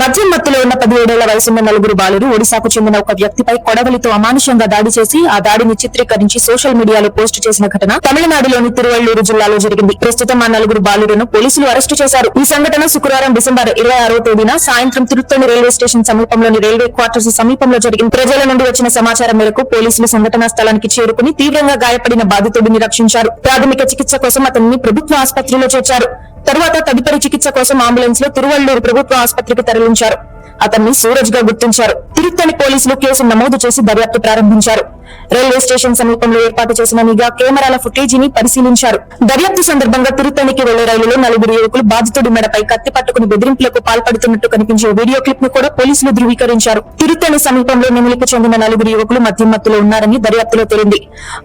మద్యం మత్తులో ఉన్న పదిహేడేళ్ళ వయసున్న నలుగురు బాలురు ఒడిశాకు చెందిన ఒక వ్యక్తిపై కొడవలితో అమానుషంగా దాడి చేసి ఆ దాడిని చిత్రీకరించి సోషల్ మీడియాలో పోస్టు చేసిన ఘటన తమిళనాడులోని తిరువళ్ళూరు జిల్లాలో జరిగింది. ప్రస్తుతం ఆ నలుగురు బాలురును పోలీసులు అరెస్టు చేశారు. ఈ సంఘటన శుక్రవారం డిసెంబర్ ఇరవై ఆరో తేదీన సాయంత్రం తిరుత్తణి రైల్వే స్టేషన్ సమీపంలోని రైల్వే క్వార్టర్స్ సమీపంలో జరిగింది. ప్రజల నుండి వచ్చిన సమాచారం మేరకు పోలీసులు సంఘటనా స్థలానికి చేరుకుని తీవ్రంగా గాయపడిన బాధితుడిని రక్షించారు. ప్రాథమిక చికిత్స కోసం అతన్ని ప్రభుత్వ ఆసుపత్రిలో చేర్చారు. తరువాత తదుపరి చికిత్స కోసం అంబులెన్స్లో తిరువళ్ళూరు ప్రభుత్వ ఆసుపత్రికి తరలించారు. అతన్ని సూరజ్గా గుర్తించారు. తిరుత్తని పోలీసులు కేసు నమోదు చేసి దర్యాప్తు ప్రారంభించారు. రైల్వే స్టేషన్ సమీపంలో ఏర్పాటు చేసిన నిఘా కెమెరాల ఫుటేజీని పరిశీలించారు. దర్యాప్తు సందర్భంగా తిరుత్తనికి వెళ్ళే రైలులో నలుగురు యువకులు బాధితుడి మెడపై కత్తి పట్టుకుని బెదిరింపులకు పాల్పడుతున్నట్టు కనిపించే వీడియో క్లిప్ను కూడా పోలీసులు ధృవీకరించారు. తిరుత్తని సమీపంలో నిమిలికి చెందిన నలుగురు యువకులు మద్యం మత్తులో ఉన్నారని దర్యాప్తులో తేలింది.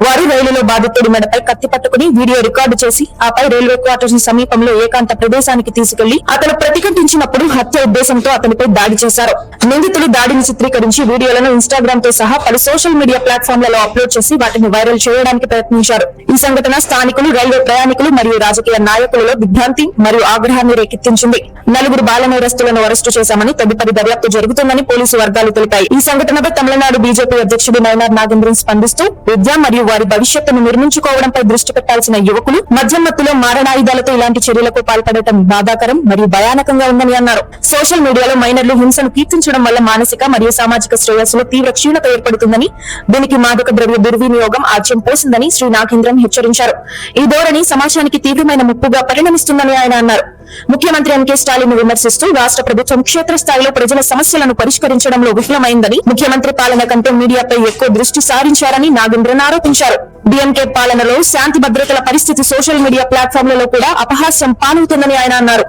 వారు రైలులో బాధితుడి మెడపై కత్తి పట్టుకుని వీడియో రికార్డు చేసి ఆపై రైల్వే క్వార్టర్స్ సమీపంలో ఏకాంత ప్రదేశానికి తీసుకెళ్ళి అతను ప్రతిఘటించినప్పుడు హత్య ఉద్దేశంతో అతనిపై దాడి చేశారు. నిందితులు దాడిని చిత్రీకరించి వీడియోలను ఇన్స్టాగ్రామ్తో సహా పలు సోషల్ మీడియా ప్లాట్ఫామ్లలో అప్లోడ్ చేసి వాటిని వైరల్ చేయడానికి ప్రయత్నించారు. ఈ సంఘటన స్థానికులు రైల్వే ప్రయాణికులు మరియు రాజకీయ నాయకులలో విభ్రాంతి మరియు ఆగ్రహాన్ని రేకెత్తించింది. నలుగురు బాల నేరస్తులను అరెస్టు చేశామని తదుపరి దర్యాప్తు జరుగుతుందని పోలీసు వర్గాలు తెలిపాయి. ఈ సంఘటనపై తమిళనాడు బీజేపీ అధ్యక్షుడు నయనార్ నాగేంద్రన్ స్పందిస్తూ విద్య మరియు వారి భవిష్యత్తును నిర్మించుకోవడంపై దృష్టి పెట్టాల్సిన యువకులు మద్యం మత్తులో మారణాయుధాలతో ఇలాంటి చర్యలకు పాల్పడటం బాధాకరం మరియు భయానకంగా ఉందని అన్నారు. సోషల్ మీడియాలో మైనర్లు హింసను కీర్తించడం వల్ల మానసిక మరియు సామాజిక శ్రేయస్సులో తీవ్ర క్షీణత ఏర్పడుతుందని దీనికి మాదక ద్రవ్య దుర్వినియోగం ఆజ్యం పోసిందని శ్రీ నాగేంద్రన్ హెచ్చరించారు. ఈ ధోరణి సమాజానికి తీవ్రమైన ముప్పుగా పరిణమిస్తుందని ఆయన అన్నారు. ముఖ్యమంత్రి ఎంకే స్టాలిన్ విమర్శిస్తూ రాష్ట్ర ప్రభుత్వం క్షేత్రస్థాయిలో ప్రజల సమస్యలను పరిష్కరించడంలో విఫలమైందని ముఖ్యమంత్రి పాలన కంటే మీడియాపై ఎక్కువ దృష్టి సారించారని నాగేంద్రన్ ఆరోపించారు. డిఎంకే పాలనలో శాంతి భద్రతల పరిస్థితి సోషల్ మీడియా ప్లాట్ఫామ్లలో కూడా అపహాస్యం పాలవుతుందని ఆయన అన్నారు.